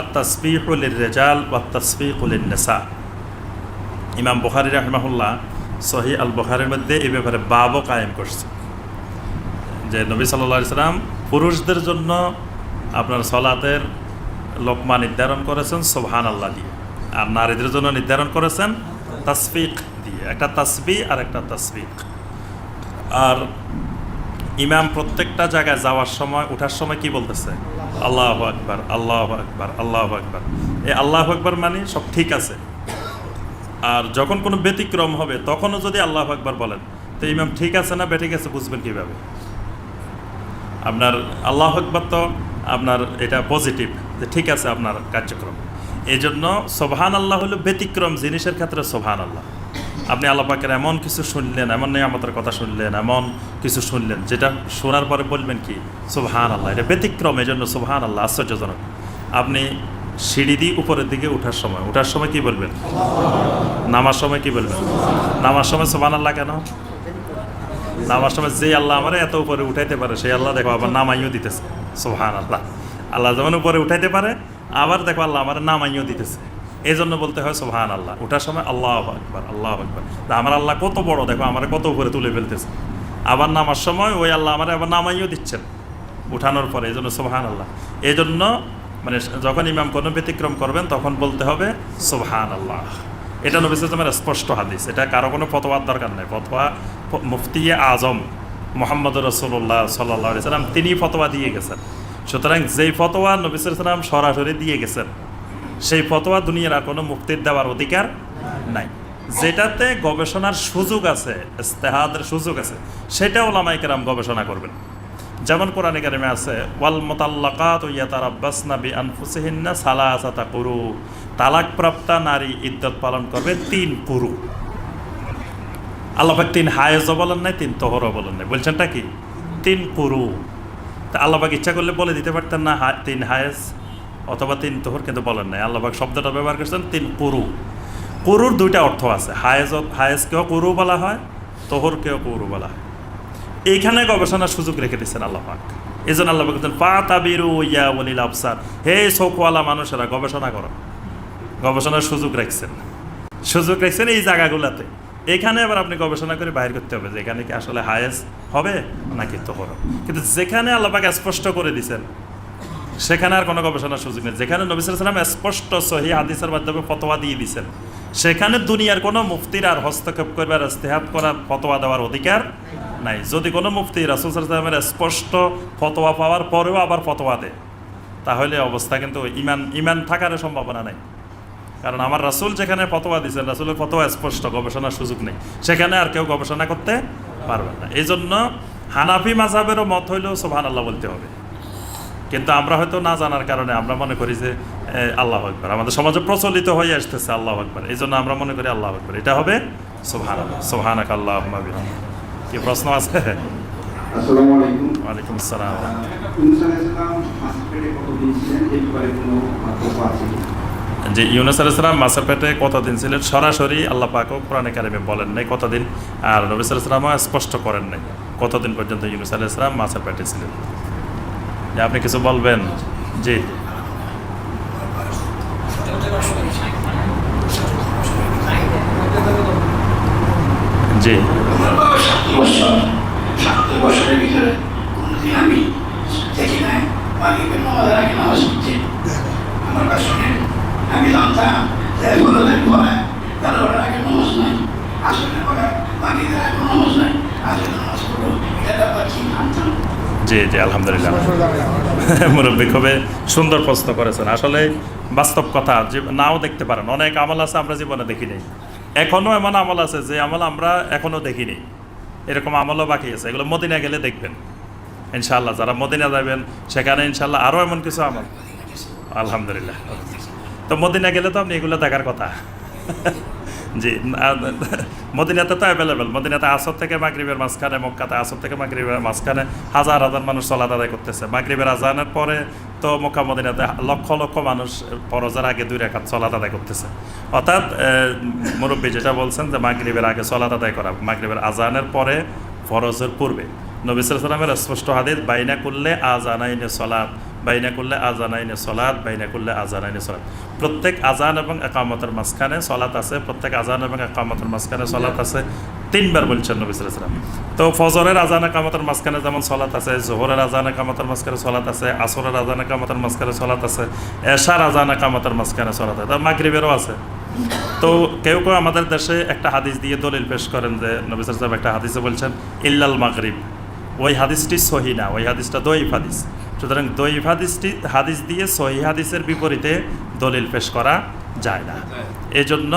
আত্তাসবিহুল রেজাল ইমাম বুখারি রাহমাহুল্লাহ সহি আল বুখারির মধ্যে এই ব্যাপারে বাবও কায়েম করছে। যে নবী সাল্লা সাল্লাম পুরুষদের জন্য আপনার সলাতের লোকমা নির্ধারণ করেছেন সোহান আল্লাহ দিয়ে। আর নারীদের জন্য নির্ধারণ করেছেন তাসফিক দিয়ে। একটা তাসবি আর একটা তাসফিক আর ইমাম প্রত্যেকটা জায়গায় যাওয়ার সময় ওঠার সময় কি বলতেছে? আল্লাহ আকবার আল্লাহ আকবার আল্লাহ আকবার। এই আল্লাহ আকবার মানে সব ঠিক আছে। আর যখন কোনো ব্যতিক্রম হবে, তখনও যদি আল্লাহ আকবার বলেন, তো ইমাম ঠিক আছে না, বেঠিক আছে, বুঝবেন কীভাবে? আপনার আল্লাহ আকবর তো আপনার এটা পজিটিভ যে ঠিক আছে আপনার কার্যক্রম। এই জন্য সোভান আল্লাহ হলো ব্যতিক্রম জিনিসের ক্ষেত্রে সোভান আল্লাহ আপনি আল্লাহ পাকের এমন কিছু শুনলেন, এমন নিয়ামতের কথা শুনলেন, এমন কিছু শুনলেন, যেটা শোনার পরে বলবেন কি? সোভান আল্লাহ এটা ব্যতিক্রম এই জন্য সোভান আল্লাহ আশ্চর্যজনক। আপনি সিঁড়ি দিয়ে উপরের দিকে ওঠার সময় ওঠার সময় কি বলবেন? নামার সময় কি বলবেন? নামার সময় সোভান আল্লাহ কেন? নামার সময় যে আল্লাহ আমার এত উপরে উঠাইতে পারে, সেই আল্লাহ দেখো আবার নামাইও দিতেছে। সোহান আল্লাহ আল্লাহ যেমন উপরে উঠাইতে পারে, আবার দেখো আল্লাহ আমার নামাইও দিতেছে। এই জন্য বলতে হয় সোহান আল্লাহ ওঠার সময় আল্লাহ আকবার আল্লাহ আকবার। তা আমার আল্লাহ কত বড়, দেখো আমার কত উপরে তুলে ফেলতেছে। আবার নামার সময় ওই আল্লাহ আমার আবার নামাইও দিচ্ছেন উঠানোর পরে এই জন্য সোহান আল্লাহ এই জন্য মানে যখন ইমাম কোনো ব্যতিক্রম করবেন, তখন বলতে হবে সোহান আল্লাহ এটা নবী সালামের স্পষ্ট হাদিস। এটা কারও কোনো ফতোয়ার দরকার নেই। ফতোয়া মুফতি আজম মোহাম্মদ রসুল্লাহ সাল্লাহ সাল্লাম তিনি ফতোয়া দিয়ে গেছেন। সুতরাং যেই ফতোয়া নবী সালাম সরাসরি দিয়ে গেছেন সেই ফতোয়া দুনিয়ার আর কোনো মুক্তির দেওয়ার অধিকার নাই। যেটাতে গবেষণার সুযোগ আছে, ইস্তেহাদের সুযোগ আছে, সেটা ওলামাই কেরাম গবেষণা করবেন। যেমন কোরআন কারিমে আছে, ওয়াল মোতাল্লাকাত ইয়াতারাব্বাসনা বি আনফুসিহিন্না সালাসাতা কুরু। তালাক প্রাপ্তা নারী ইদ্যত পালন করবে তিন কুরু। আল্লাহাক তিন হায়েজও বলেন নাই, তিন তোহরও বলেন নাই। বলছেনটা কি? তিন কুরু। তা আল্লাহাক ইচ্ছা করলে বলে দিতে পারতেন না তিন হায়েজ। অথবা তিন তোহর কিন্তু বলেন নাই। আল্লাহাক শব্দটা ব্যবহার করছেন তিন কুরু। কুরুর দুইটা অর্থ আছে। হায়েজ হায়েজকেও কুরু বলা হয়, তোহর তোহরকেও কুরু বলা হয়। এইখানে গবেষণার সুযোগ রেখে দিচ্ছেন আল্লাহ পাক। এই জন্য আল্লাহ বলছেন পা তাবিরু ইয়া বলিল আফসার হে শোকওয়ালা মানুষেরা, গবেষণা করো। গবেষণার সুযোগ রাখছেন। সুযোগ রাখছেন এই জায়গাগুলোতে। এখানে আবার আপনি গবেষণা করে বাইর করতে হবে যে এখানে কি আসলে হায়েস হবে নাকি তোহর কিন্তু যেখানে আল্লাপাকে স্পষ্ট করে দিছেন সেখানে আর কোনো গবেষণার সুযোগ নেই। যেখানে নবী সালাম স্পষ্ট সহি হাদিসের মাধ্যমে ফতোয়া দিয়ে দিছেন সেখানে দুনিয়ার কোনো মুফতির আর হস্তক্ষেপ করবার ইস্তেহাত করার ফতোয়া দেওয়ার অধিকার নাই। যদি কোনো মুফতি রাসুল সালামের স্পষ্ট ফতোয়া পাওয়ার পরেও আবার ফতোয়া দেয়, তাহলে অবস্থা কিন্তু ইমান ইমান থাকার সম্ভাবনা নাই। কারণ আমার রাসুল যেখানে ফতোয়া দিচ্ছেন রাসুলের ফতোয়া স্পষ্ট, গবেষণার সুযোগ নেই। সেখানে আর কেউ গবেষণা করতে পারবে না। এই জন্য হানাফি মাঝাবেরও মত হইলেও সোহান আল্লাহ বলতে হবে। কিন্তু আমরা হয়তো না জানার কারণে আমরা মনে করি যে আল্লাহ আকবর। আমাদের সমাজে প্রচলিত হয়ে আসতেছে আল্লাহ আকবর। এই জন্য আমরা মনে করি আল্লাহ আকবর। এটা হবে সোহান সোহানাক আল্লাহ কি প্রশ্ন আছে? ওয়ালাইকুম আসসালাম? যে ইউনুস আলাইসালাম মাছের পেটে কতদিন ছিলেন? সরাসরি আল্লাহ পাকও কোরআনে কারিমে বলেন নাই কতদিন আর নবী সালামও স্পষ্ট করেন নাই কতদিন পর্যন্ত ইউনুস আলাইসালাম মাছের পেটে ছিলেন। যে আপনি কিছু বলবেন? জি। জি। আমি জানতাম তেরোর আগে নামাজ নাই আসলে পরে মাগিবের আগে নামাজ নাই আসলে নামাজ পড়ব এটা ব্যাপার কি জানতাম জি জি, আলহামদুলিল্লাহ। মুরব্বী খুবই সুন্দর প্রশ্ন করেছেন। আসলে বাস্তব কথা যে নাও দেখতে পারেন। অনেক আমল আছে আমরা জীবনে দেখি নাই। এখনও এমন আমল আছে যে আমল আমরা এখনও দেখিনি এরকম আমলও বাকি আছে। এগুলো মদিনা গেলে দেখবেন। ইনশাআল্লাহ, যারা মদিনা যাবেন, সেখানে ইনশাআল্লাহ আরও এমন কিছু আমল। আলহামদুলিল্লাহ। তো মদিনা গেলে তো আপনি এগুলো দেখার কথা। জি মদিনাতে তো অ্যাভেলেবেল মদিনাতে আসর থেকে মাগরিবের মাঝখানে, মক্কাতে আসর থেকে মাগরিবের মাঝখানে হাজার হাজার মানুষ চলাত আদায় করতেছে। মাগরিবের আজানের পরে তো মক্কা মদিনাতে লক্ষ লক্ষ মানুষ ফরজের আগে দুই রেখাত চলাত আদায় করতেছে। অর্থাৎ মুরব্বী যেটা বলছেন যে মাগরিবের আগে চলাত আদায় করা, মাগরিবের আজানের পরে ফরজের পূর্বে। নবী সালামের স্পষ্ট হাদিস, বাইনা করলে আজানাইনে সলাত বাইনা করলে আজান আইনে সলাদ বাইনা করলে আজান আইনে সলাদ প্রত্যেক আজান এবং একামতের মাঝখানে সলাত আছে, প্রত্যেক আজান এবং একামতের মাঝখানে সলাত আছে। তিনবার বলছেন নবী সালাম তো ফজরের আজান একামতের মাঝখানে যেমন সলাত আছে, জোহরের আজান একামতের মাঝখানে সলাত আছে, আসরের আজান একামতের মাঝখানে সলাত আছে, এশার আজান একামতের মাঝখানে সলাত আছে। মাগরিবেরও আছে। তো কেউ কেউ আমাদের দেশে একটা হাদিস দিয়ে দলিল পেশ করেন যে নবী সাহেব একটা হাদিসে বলছেন, ইল্লাল মাগরিব। ওই হাদিসটি সহি না, ওই হাদিসটা দইফ হাদিস। সুতরাং দইফ হাদিসটি হাদিস দিয়ে সহি হাদিসের বিপরীতে দলিল পেশ করা যায় না। এই জন্য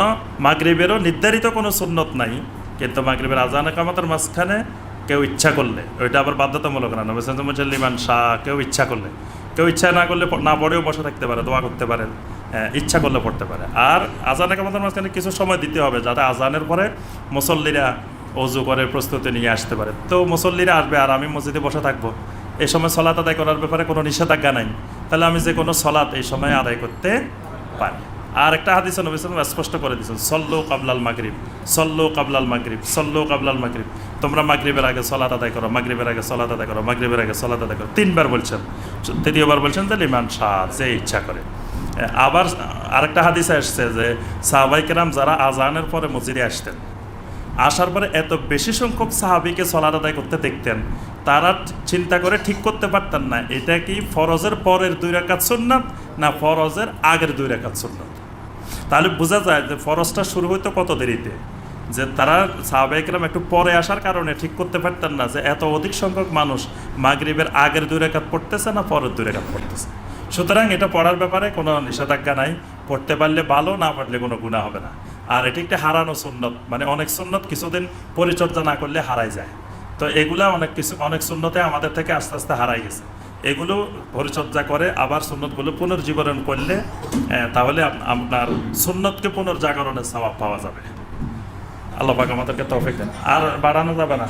মাগরিবেরও নির্ধারিত কোনো সুন্নত নাই কিন্তু মাগরিবের আজান কামাতের মাঝখানে কেউ ইচ্ছা করলে ওইটা আবার বাধ্যতামূলক না। নবী সাহেব শাহ কেউ ইচ্ছা করলে। কেউ ইচ্ছা না করলে না পড়েও বসে থাকতে পারে দোয়া করতে পারেন হ্যাঁ, ইচ্ছা করলে পড়তে পারে। আর আজান কামাতের মাঝখানে কিছু সময় দিতে হবে যাতে আজানের পরে মুসল্লিরা অজু করে প্রস্তুতি নিয়ে আসতে পারে। তো মুসল্লিরা আসবে আর আমি মসজিদে বসে থাকব এই সময় সলাত আদায় করার ব্যাপারে কোনো নিষেধাজ্ঞা নাই। তাহলে আমি যে কোনো সলাত এই সময় আদায় করতে পারি। আর একটা হাদিস নবী স্পষ্ট করে দিয়েছেন, সল্লো কাবলাল মাগরিব, সল্লো কাবলাল মাগরিব, সল্লো কাবলাল মাগরিব। তোমরা মাগরিবের আগে সলাত আদায় করো, মাগরিবের আগে সলাত আদায় করো, মাগরিবের আগে সলাত আদায় করো। তিনবার বলছেন। তৃতীয়বার বলছেন যে, লিমান শাহ, যে ইচ্ছা করে। আবার আরেকটা হাদিসে আসছে যে সাহাবাইকেরাম যারা আজানের পরে মসজিদে আসতেন আসার পরে এত বেশি সংখ্যক সাহাবিকে সলাদ আদায় করতে দেখতেন, তারা চিন্তা করে ঠিক করতে পারতেন না, এটা কি ফরজের পরের দুই রাকাত সুন্নাত না ফরজের আগের দুই রাকাত সুন্নাত? তাহলে বোঝা যায় যে ফরজটা শুরু হইতো কত দেরিতে? যে তারা সাহাবাইকরাম একটু পরে আসার কারণে ঠিক করতে পারতেন না, যে এত অধিক সংখ্যক মানুষ মাগরিবের আগের দুই রেখাত পড়তেছে না পরের দুই রেখাত পড়তেছে। সুতরাং এটা পড়ার ব্যাপারে কোনো নিষেধাজ্ঞা নাই, পড়তে পারলে ভালো, না পারলে কোনো গুণা হবে না। আর এটি একটা হারানো সুন্নত। মানে অনেক সুন্নত কিছুদিন পরিচর্যা না করলে হারাই যায়। তো এগুলা অনেক কিছু, অনেক সুন্নতে আমাদের থেকে আস্তে আস্তে হারাই গেছে। এগুলো পরিচর্যা করে আবার সুন্নতগুলো পুনর্জীবন করলে তাহলে আপনার সুন্নতকে পুনর্জাগরণের স্বভাব পাওয়া যাবে। আল্লাহ আমাদেরকে তফিক দেন। আর বাড়ানো যাবে না।